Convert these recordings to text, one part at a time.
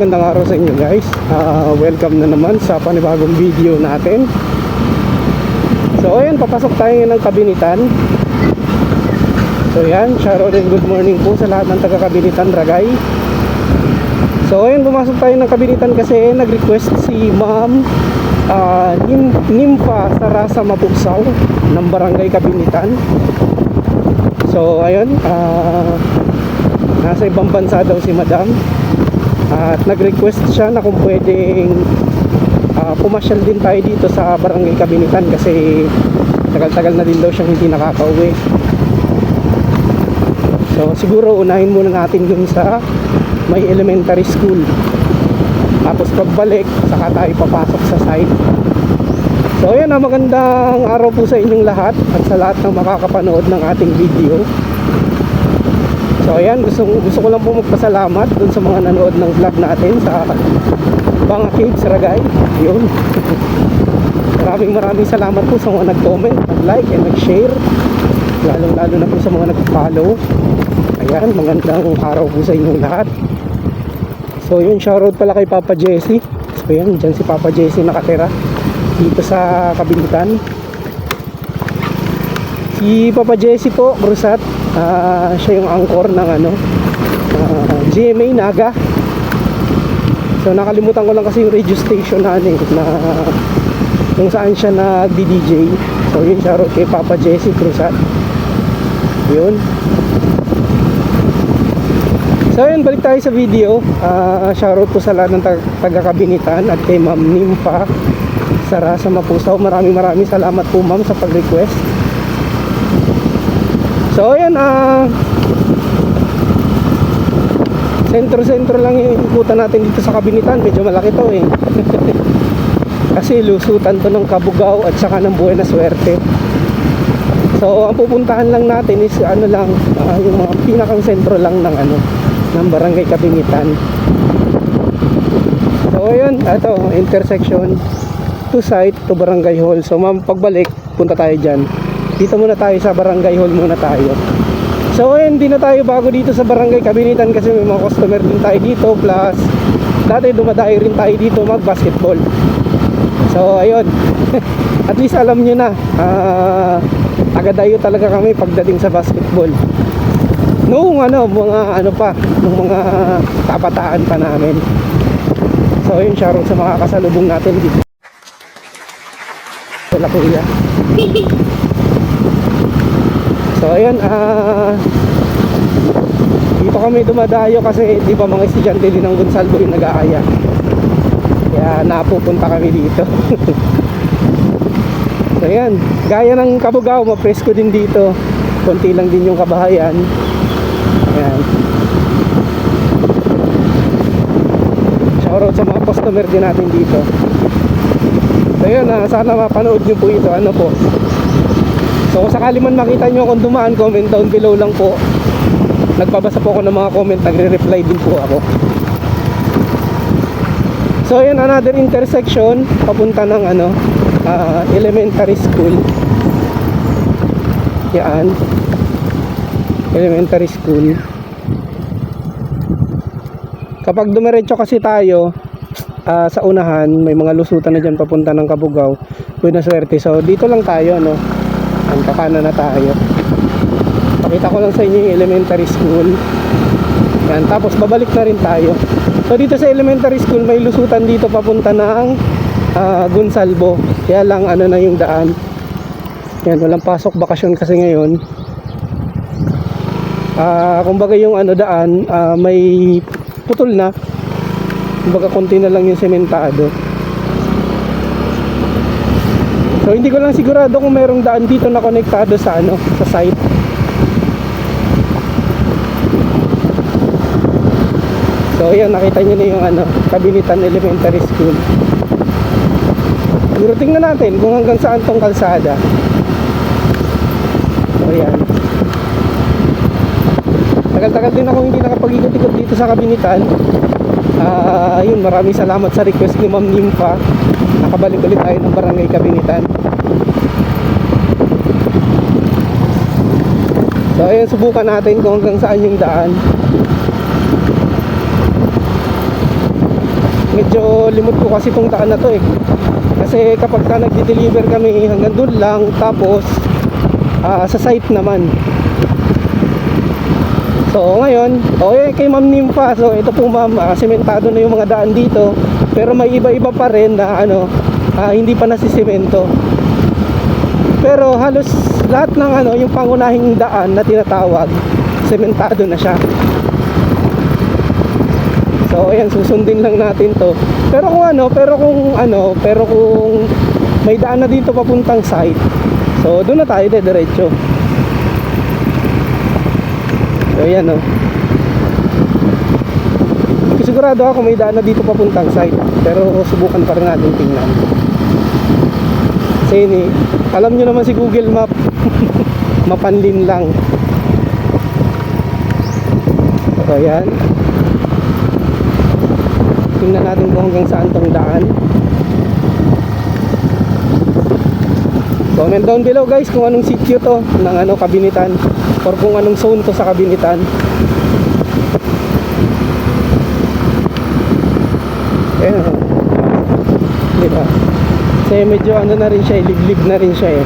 magandang araw sa inyo guys. Ah, Welcome na naman sa panibagong video natin. So ayan, papasok tayo ng kabinitan. So ayan, shoutout and good morning po sa lahat ng taga-kabinitan Ragay. So ayan, pumasok tayo ng kabinitan kasi nag-request si ma'am ah, Nim Nimpa Sarasa Mapugsaw ng Barangay Kabinitan. So ayun, ah, nasa ibang bansa daw si madam at nag-request siya na kung pwedeng ah, pumasyal din tayo dito sa Barangay Kabinitan kasi tagal-tagal na din daw siyang hindi nakakauwi. So siguro unahin muna natin dun sa may elementary school. Tapos pagbalik, saka tayo papasok sa site. So ayan, ah, magandang araw po sa inyong lahat at sa lahat ng makakapanood ng ating video. So ayan, gusto, gusto ko lang po magpasalamat dun sa mga nanood ng vlog natin sa Banga Caves Ragay. Yun. maraming maraming salamat po sa mga nag-comment, nag-like, and nag-share. Lalong lalo na po sa mga nag-follow. Ayan, magandang araw po sa inyong lahat. So yun, shoutout pala kay Papa Jesse. So yan, dyan si Papa Jesse nakatira dito sa Kabindutan. Si Papa Jesse po, Brusat, ah, siya yung angkor ng ano, ah, GMA Naga. So nakalimutan ko lang kasi yung radio station na ano eh, na kung saan siya nagdi-DJ. So yun, shoutout kay Papa Jesse Brusat. Yun. So yun, balik tayo sa video. Ah, shoutout po sa lahat ng tag- taga-kabinitan at kay Ma'am Nimpa Sara sa Mapusaw. Maraming maraming salamat po ma'am sa pag-request. So ayan ah Sentro-sentro lang yung ikutan natin dito sa Kabinitan. Medyo malaki to eh. Kasi lusutan to ng Kabugao at saka ng Buena Suerte. So ang pupuntahan lang natin is ano lang ah, yung mga pinakang sentro lang ng ano ng Barangay Kabinitan. So ayun, ito intersection to site to Barangay Hall. So ma'am pagbalik punta tayo diyan. Dito muna tayo sa Barangay Hall muna tayo. So ayun, hindi na tayo bago dito sa Barangay Kabinitan kasi may mga customer din tayo dito plus dati dumadayo rin tayo dito mag basketball. So ayun. At least alam nyo na ah agadayo talaga kami pagdating sa basketball. Noong ano, mga ano pa, nung mga kabataan pa namin. So ayun, shoutout sa mga kasalubong natin dito. Wala kuya. So ayun, ah dito kami dumadayo kasi di ba mga estudyante din ng Gonsalvo yung nag-aaya. Kaya napupunta kami dito. so ayan, gaya ng Kabugao, mapresko din dito. Konti lang din yung kabahayan. Ayan. Shoutout sa mga customer din natin dito. So yun, ah, sana mapanood nyo po ito. Ano po? So kung sakali man makita nyo kung dumaan, comment down below lang po. Nagpabasa po ako ng mga comment, nagre-reply din po ako. So yun, another intersection, papunta ng ano, ah, elementary school. Yan. Elementary school. Kapag dumiretso kasi tayo, ah, sa unahan, may mga lusutan na dyan papunta ng Kabugao. Buena swerte. So dito lang tayo, no? Ang kakana na tayo. Pakita ko lang sa inyo yung elementary school. Yan, tapos babalik na rin tayo. So dito sa elementary school may lusutan dito papunta ng ah, Gonsalvo. Kaya lang ano na yung daan. Yan, walang pasok bakasyon kasi ngayon. Ah, kumbaga yung ano daan, ah, may putol na. Kumbaga konti na lang yung sementado. So hindi ko lang sigurado kung merong daan dito na konektado sa ano, sa site. So ayan, nakita nyo na yung ano, Kabinitan Elementary School. Siguro tingnan natin kung hanggang saan tong kalsada. So ayan. Tagal-tagal din ako hindi nakapag-ikot-ikot dito sa Kabinitan. Ah, yun, maraming salamat sa request ni Ma'am Nimfa. Nakabalik ulit tayo ng Barangay Kabinitan. So ayun, subukan natin kung hanggang saan yung daan. medyo limot ko kasi itong daan na to eh kasi kapag ka nagdi-deliver kami hanggang doon lang tapos ah, sa site naman So ngayon, okay kay Ma'am Nimpa. So ito po Ma'am, ah, sementado na yung mga daan dito. Pero may iba-iba pa rin na ano, ah, hindi pa nasisemento. Pero halos lahat ng ano, yung pangunahing daan na tinatawag, sementado na siya. So ayan, susundin lang natin to. Pero kung ano, pero kung ano, pero kung may daan na dito papuntang site. So doon na tayo diretso. So ayan o. Hindi sigurado ako may daan na dito papuntang site. Pero subukan pa rin natin tingnan. Kasi ni, alam nyo naman si Google Map. Mapanlin lang. So ayan. Tingnan natin kung hanggang saan tong daan. Comment down below guys kung anong sitio to ng ano kabinitan or kung anong zone to sa kabinitan. Ayan. Kasi medyo ano na rin siya, eh, liblib na rin siya eh.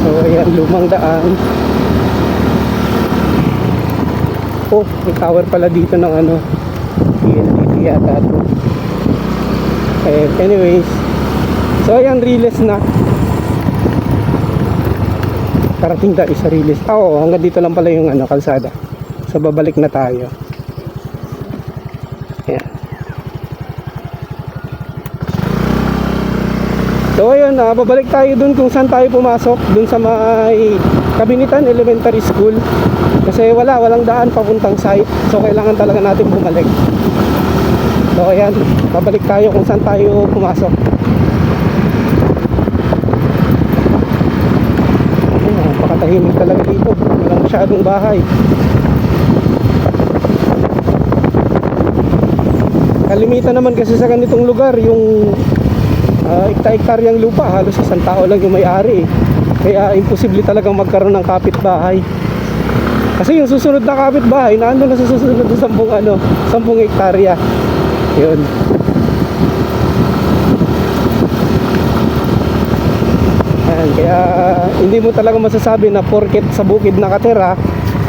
So ayan, lumang daan. Oh, may tower pala dito ng ano, PLDT yata to. Eh, anyways, so ayan, riles na. Karating tayo sa riles. Ah, oo, hanggang dito lang pala yung ano, kalsada. So, babalik na tayo. So, ayun, ah, babalik tayo dun kung saan tayo pumasok. Dun sa may Kabinitan Elementary School. Kasi wala, walang daan papuntang site. So, kailangan talaga natin bumalik. So ayan, babalik tayo kung saan tayo pumasok. Ayun, napakatahimik talaga dito. Walang masyadong bahay. Kalimitan naman kasi sa ganitong lugar, yung uh, ikta-iktaryang lupa, halos isang tao lang yung may-ari eh. Kaya imposible talagang magkaroon ng kapitbahay. Kasi yung susunod na kapitbahay, naandun na sa susunod na 10 ano, 10 hektarya. Yun. Ayan, kaya hindi mo talaga masasabi na porket sa bukid nakatira,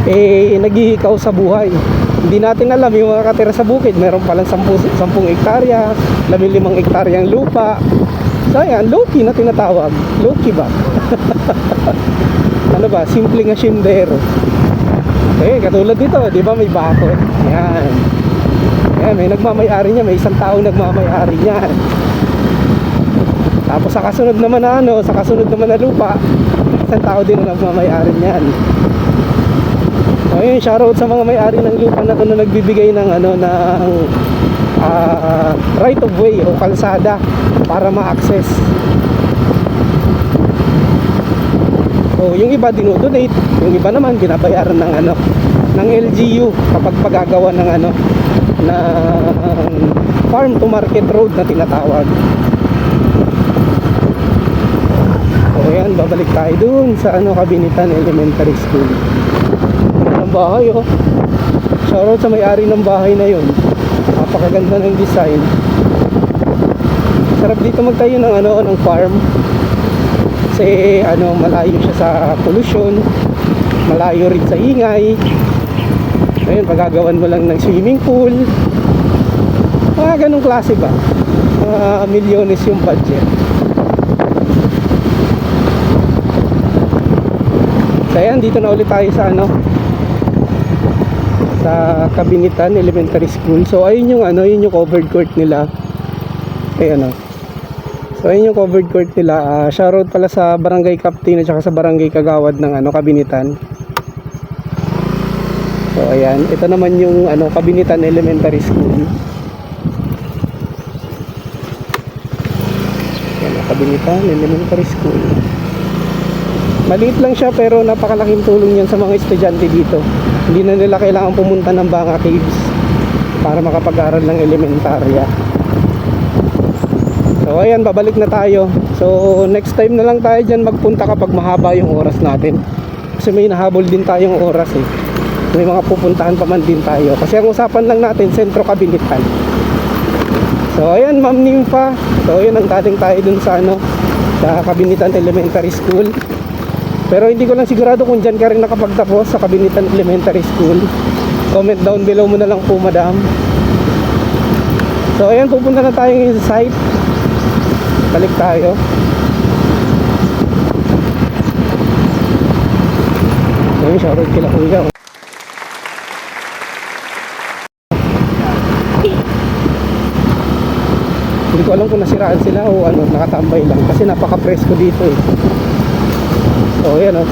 eh naghihikaw sa buhay. Hindi natin alam yung mga katira sa bukid, meron palang 10, 10 hektarya, 15 hektaryang lupa. So ayan, low-key na tinatawag. Low-key ba? ano ba? Simpleng asyendero. Eh, katulad dito, di ba may bakod? Ayan. Ayan, may nagmamayari niya, may isang tao nagmamayari niya. Tapos sa kasunod naman na ano, sa kasunod naman na lupa, isang tao din na nagmamayari niyan. So yun, shoutout sa mga may-ari ng lupa na to na nagbibigay ng ano ng ah, right of way o kalsada para ma-access. So yung iba dinodonate, yung iba naman binabayaran ng ano ng LGU kapag pagagawa ng ano ng farm to market road na tinatawag. So ayan, babalik tayo dun sa ano Kabinitan Elementary School. Ng bahay oh. Shoutout sa may-ari ng bahay na yun. Napakaganda ng design. Sarap dito magtayo ng ano ng farm. Kasi ano malayo siya sa pollution, malayo rin sa ingay. Ayun, pagagawan mo lang ng swimming pool. Mga ganong klase ba? Mga milyones yung budget. So ayan, dito na ulit tayo sa ano sa Kabinitan Elementary School. So ayun yung ano, yun yung covered court nila. Ayun ano. So ayun yung covered court nila. Ah, shoutout pala sa Barangay Captain at saka sa Barangay Kagawad ng ano Kabinitan. So ayan, ito naman yung ano Kabinitan Elementary School. Ayan, Kabinitan Elementary School. Maliit lang siya pero napakalaking tulong yan sa mga estudyante dito. Hindi na nila kailangan pumunta ng Banga Caves para makapag-aral ng elementarya. So ayan, babalik na tayo. So next time na lang tayo dyan magpunta kapag mahaba yung oras natin. Kasi may nahabol din tayong oras eh. may mga pupuntahan pa man din tayo. Kasi ang usapan lang natin, sentro kabilitan. So ayan, Ma'am Nympha. So ayan, ang dating tayo dun sa ano, sa Kabinitan Elementary School. Pero hindi ko lang sigurado kung dyan ka rin nakapagtapos sa Kabinitan Elementary School. Comment down below mo na lang po, madam. So ayan, pupunta na tayo ngayon sa site. Balik tayo. So yun, shoutout kila kuya. Hindi ko alam kung nasiraan sila o ano, nakatambay lang kasi napaka-presko dito eh. So, ayan oh.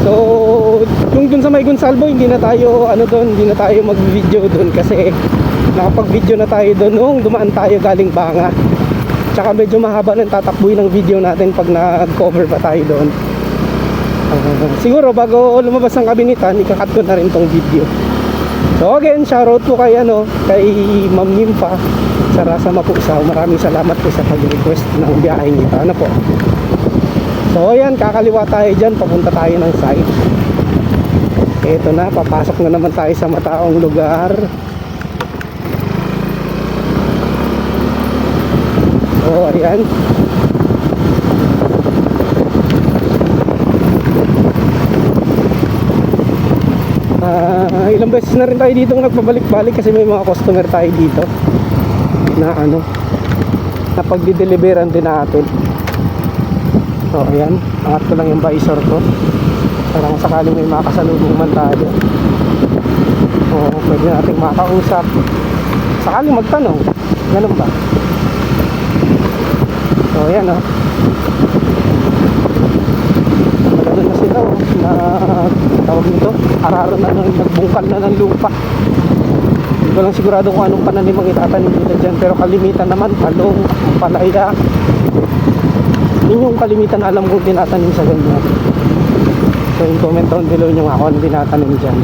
So, yung dun sa may Gonsalvo, hindi na tayo, ano doon, hindi na tayo mag-video doon kasi nakapag-video na tayo doon nung dumaan tayo galing Banga. Tsaka medyo mahaba nang tatakbuhin ng video natin pag nag-cover pa tayo doon. Ah, siguro bago lumabas ang kabinitan, ikakat ko na rin tong video. So again, shoutout po kay ano, kay Ma'am Nympha sa Rasa Mapusaw. Maraming salamat po sa pag-request ng biyahe nito. Ano po? So ayan, kakaliwa tayo dyan, papunta tayo ng site. Ito na, papasok na naman tayo sa mataong lugar. So ayan, Ah, ilang beses na rin tayo dito nagpabalik-balik kasi may mga customer tayo dito na ano na pagdi-deliveran din natin. So ayan. Angat ko lang yung visor ko. Parang sakaling may makasalubong man tayo. O pwede nating makausap. Sakaling magtanong. Ganun ba? So ayan o Magano oh, na tawag nito, araro na ng nagbungkal na ng lupa. Hindi ko lang sigurado kung anong pananim ang itatanim nila dyan, pero kalimitan naman, talong, palaya. Yun yung kalimitan alam kong tinatanim sa ganyan. So yung comment down below nyo nga kung ano tinatanim dyan.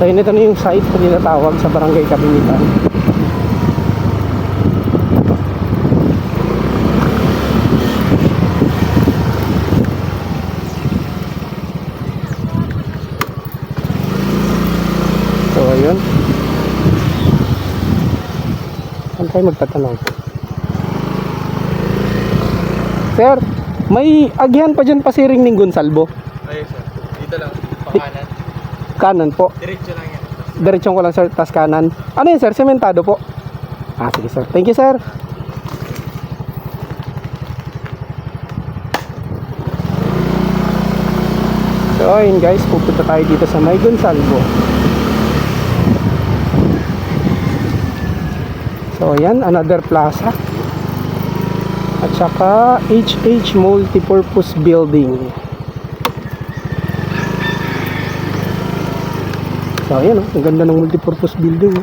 So yun ito na yung site na tinatawag sa barangay Kabinitan. So ayun. Saan tayo magtatanong? Sir, may agyan pa dyan pasiring ng Gonsalvo. Ayun sir. Dito lang. Pakanan. Kanan po. Diretso lang yan. Diretsyon ko lang sir, tas kanan. Ano yun sir? Sementado po? Ah, sige sir. Thank you sir. So ayun guys, pupunta tayo dito sa May Gonsalvo. So ayan, another plaza. At saka HH Multipurpose Building. So ayan oh, ang ganda ng multipurpose building. Oh.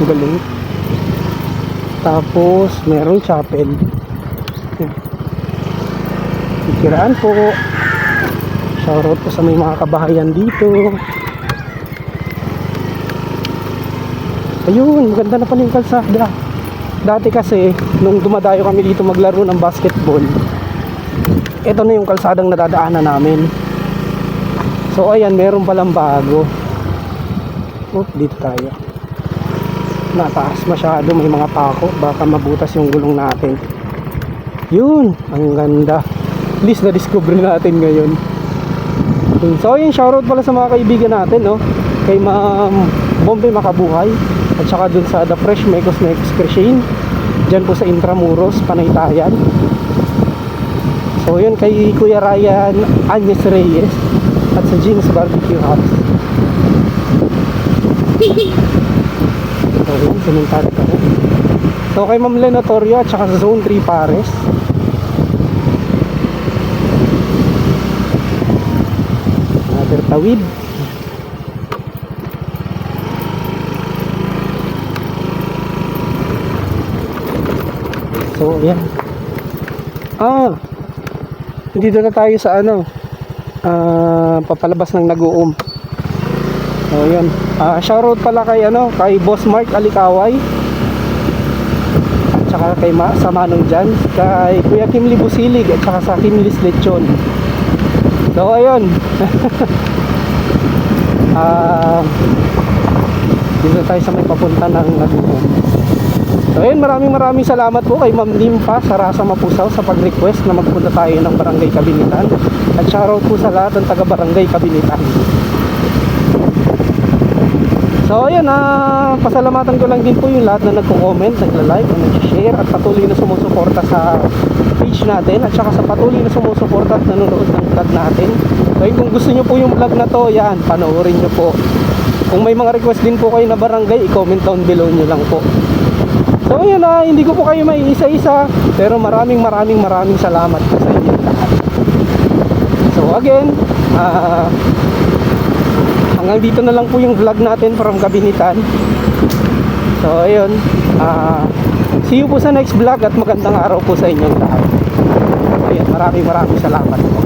Ang galing. Tapos merong chapel. Ikiraan po. Shoutout po sa may mga kabahayan dito. Ayun, maganda na pala yung kalsada. Dati kasi, nung dumadayo kami dito maglaro ng basketball, ito na yung kalsadang nadadaanan namin. So ayan, meron palang bago. Oh, dito tayo. Nataas masyado, may mga pako. Baka mabutas yung gulong natin. Yun, ang ganda. At least na-discover natin ngayon. So yun, shoutout pala sa mga kaibigan natin, no? Kay Ma'am Bombe Makabuhay. At saka dun sa The Fresh May Cosmetics Crashane. Diyan po sa Intramuros, Panaytayan. So yun, kay Kuya Ryan Agnes Reyes. At sa Jeans Barbecue House. So yun, simentado kami. So kay Ma'am Lenatorio at saka sa Zone 3 Pares. Another tawid. So, yan. Ah, dito na tayo sa ano, ah, papalabas ng nag-uum. So, yan. Ah, shoutout pala kay ano, kay Boss Mark Alikaway. At saka kay Ma, sa Manong Jan, kay Kuya Kim Libusilig at saka sa Kim Lis Lechon. So ayun. Ah dito tayo sa may papunta ng Naguhom. So ayun, maraming maraming salamat po kay Ma'am Limpa sa Rasa Mapusaw sa pag-request na magpunta tayo ng Barangay Kabinitan. At shoutout po sa lahat ng taga Barangay Kabinitan. So ayun, ah, pasalamatan ko lang din po yung lahat na nagko-comment, nagla-like, nag-share at patuloy na sumusuporta sa page natin at saka sa patuloy na sumusuporta at nanonood ng vlog natin. So kung gusto nyo po yung vlog na to, yan, panoorin nyo po. Kung may mga request din po kayo na barangay, i-comment down below nyo lang po. So ayun na, hindi ko po kayo may isa-isa, pero maraming maraming maraming salamat po sa inyo. So again, ah hanggang dito na lang po yung vlog natin from Kabinitan. So ayun, ah see you po sa next vlog at magandang araw po sa inyong lahat. Ayun, maraming maraming salamat po.